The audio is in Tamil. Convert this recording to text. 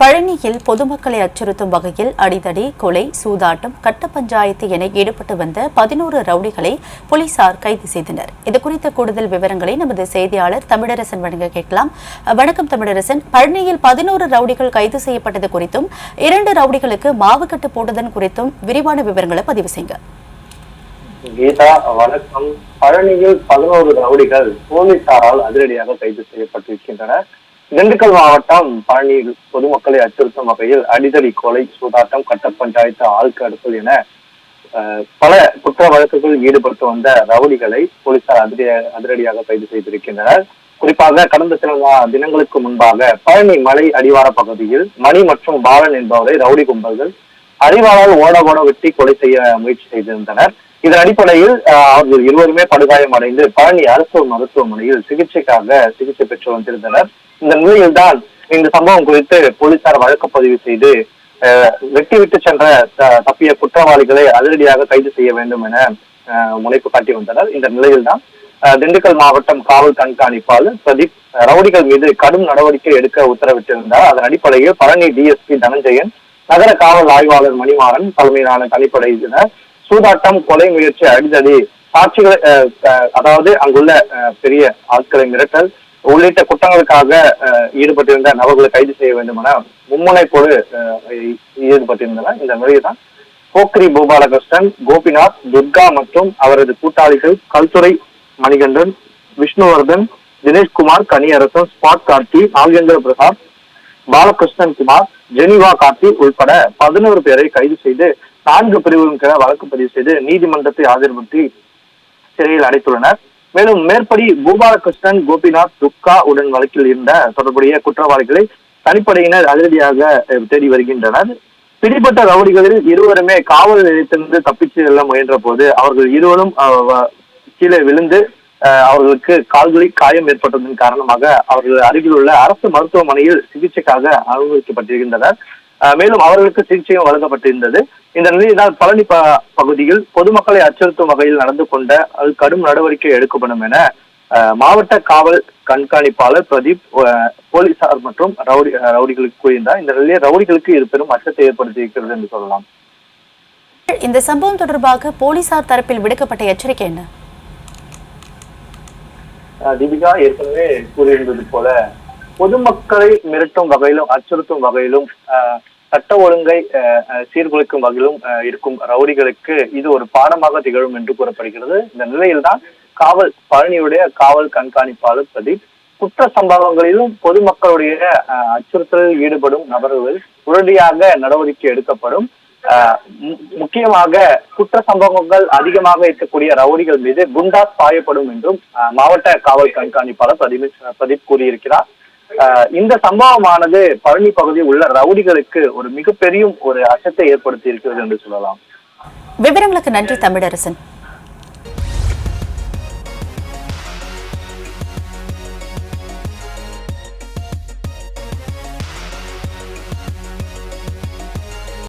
பழனியில் பொதுமக்களை அச்சுறுத்தும் வகையில் அடிதடி கொலை சூதாட்டம் கட்ட பஞ்சாயத்து என ஈடுபட்டு வந்த பதினோரு ரவுடிகளை போலீசார் கைது செய்தனர். இது குறித்த கூடுதல் விவரங்களை நமது செய்தியாளர் தமிழரசன் வழங்க கேட்கலாம். வணக்கம் தமிழரசன். பழனியில் பதினோரு ரவுடிகள் கைது செய்யப்பட்டது குறித்தும் இரண்டு ரவுடிகளுக்கு மாவுக்கட்டு போட்டதன் குறித்தும் விரிவான விவரங்களை பதிவு செய்யுங்க கீதா வணக்கம். பழனியில் பதினோரு ரவுடிகள் போலீசாரால் அதிரடியாக கைது செய்யப்பட்டிருக்கின்றனர். திண்டுக்கல் மாவட்டம் பழனியில் பொதுமக்களை அச்சுறுத்தும் வகையில் அடிதடி கொலை சூதாட்டம் கட்ட பஞ்சாயத்து ஆள்கடுத்தல் என பல குற்ற வழக்குகளில் ஈடுபட்டு வந்த ரவுடிகளை போலீசார் அதிரடியாக அதிரடியாக கைது செய்திருக்கின்றனர். குறிப்பாக கடந்த சில தினங்களுக்கு முன்பாக பழனி மலை அடிவார பகுதியில் மணி மற்றும் பாலன் என்பவரை ரவுடி கும்பல்கள் அறிவாளால் ஓட ஓட வெட்டி கொலை செய்ய முயற்சி செய்திருந்தனர். இதன் அடிப்படையில் அவர்கள் இருவருமே படுகாயம் அடைந்து பழனி அரசு மருத்துவமனையில் சிகிச்சைக்காக சிகிச்சை பெற்று வந்திருந்தனர். இந்த நிலையில்தான் இந்த சம்பவம் குறித்து போலீசார் வழக்கு பதிவு செய்து வெட்டிவிட்டு விட்டு சென்ற தப்பிய குற்றவாளிகளை அதிரடியாக கைது செய்ய வேண்டும் என முனைப்பு காட்டி வந்தனர். இந்த நிலையில்தான் தான் திண்டுக்கல் மாவட்டம் காவல் கண்காணிப்பாளர் பிரதீப் ரவுடிகள் மீது கடும் நடவடிக்கை எடுக்க உத்தரவிட்டிருந்தார். அதன் அடிப்படையில் பழனி டிஎஸ்பி தனஞ்சயன் நகர காவல் ஆய்வாளர் மணிமாறன் தலைமையிலான தனிப்படையினர் சூதாட்டம் கொலை முயற்சி அடிதடி சாட்சிகளை அதாவது அங்குள்ள அஹ், பெரிய ஆட்களை மிரட்டல் உள்ளிட்ட குற்றங்களுக்காக ஈடுபட்டிருந்த நபர்களை கைது செய்ய வேண்டும் என மும்முனைப்போடு அஹ், ஈ- ஈடுபட்டிருந்தனர் இந்த நிலையில்தான் போக்ரி பூபாலகிருஷ்ணன் கோபிநாத் துர்கா மற்றும் அவரது கூட்டாளிகள் கல்துறை மணிகண்டன் விஷ்ணுவர்தன் தினேஷ்குமார் கனியரசன் ஸ்பாட் கார்த்தி நாகேந்திர பிரசாத் பாலகிருஷ்ணன் குமார் ஜெனிவா கார்த்தி உள்பட பதினோரு பேரை கைது செய்து நான்கு பிரிவுகளுக்கு வழக்கு பதிவு செய்து நீதிமன்றத்தை ஆஜர்படுத்தி சிறையில் அடைத்துள்ளனர். மேலும் மேற்படி கோபாலகிருஷ்ணன் கோபிநாத் துக்கா உடன் வழக்கில் இருந்த தொடர்புடைய குற்றவாளிகளை தனிப்படையினர் அதிரடியாக தேடி வருகின்றனர். பிடிப்பட்ட ரவுடிகளில் இருவருமே காவல் நிலையத்திலிருந்து தப்பிச்சு செல்ல முயன்ற போது அவர்கள் இருவரும் கீழே விழுந்து அவர்களுக்கு கால்களில் காயம் ஏற்பட்டதன் காரணமாக அவர்கள் அருகில் உள்ள அரசு மருத்துவமனையில் சிகிச்சைக்காக அனுமதிக்கப்பட்டிருக்கின்றனர். மேலும் அவர்களுக்கு சிகிச்சையும் வழங்கப்பட்டிருந்தது. இந்த நிலையில்தான் பழனி பகுதியில் பொதுமக்களை அச்சுறுத்தும் வகையில் நடந்து கொண்ட அது கடும் நடவடிக்கை எடுக்கப்படும் என மாவட்ட காவல் கண்காணிப்பாளர் பிரதீப் போலீசார் மற்றும் ரவுடி ரவுடிகளுக்கு கூறியிருந்தார். இந்த நிலையில் ரவுடிகளுக்கு இது பெரும் அச்சத்தை ஏற்படுத்தி இருக்கிறது என்று சொல்லலாம். இந்த சம்பவம் தொடர்பாக போலீசார் தரப்பில் விடுக்கப்பட்ட எச்சரிக்கை என்ன? தீபிகா ஏற்கனவே கூறியிருந்தது போல பொதுமக்களை மிரட்டும் வகையிலும் அச்சுறுத்தும் வகையிலும் சட்ட ஒழுங்கை சீர்குலைக்கும் வகையிலும் இருக்கும் ரவுடிகளுக்கு இது ஒரு பாடமாக திகழும் என்று கூறப்படுகிறது. இந்த நிலையில்தான் காவல் பழனியுடைய காவல் கண்காணிப்பாளர் பிரதீப் குற்ற சம்பவங்களிலும் பொதுமக்களுடைய அஹ், அச்சுறுத்தலில் ஈடுபடும் நபர்கள் உடனடியாக நடவடிக்கை எடுக்கப்படும். மு- முக்கியமாக குற்ற சம்பவங்கள் அதிகமாக இருக்கக்கூடிய ரவுடிகள் மீது குண்டாஸ் பாயப்படும் என்றும் அஹ், மாவட்ட காவல் கண்காணிப்பாளர் பிரதீப் பிரதீப் கூறியிருக்கிறார். இந்த சம்பவமானது பழனி பகுதியில் உள்ள ரவுடிகளுக்கு ஒரு மிகப்பெரிய ஒரு அச்சத்தை ஏற்படுத்தி இருக்கிறது என்று சொல்லலாம். விவரங்களுக்கு நன்றி தமிழரசன்.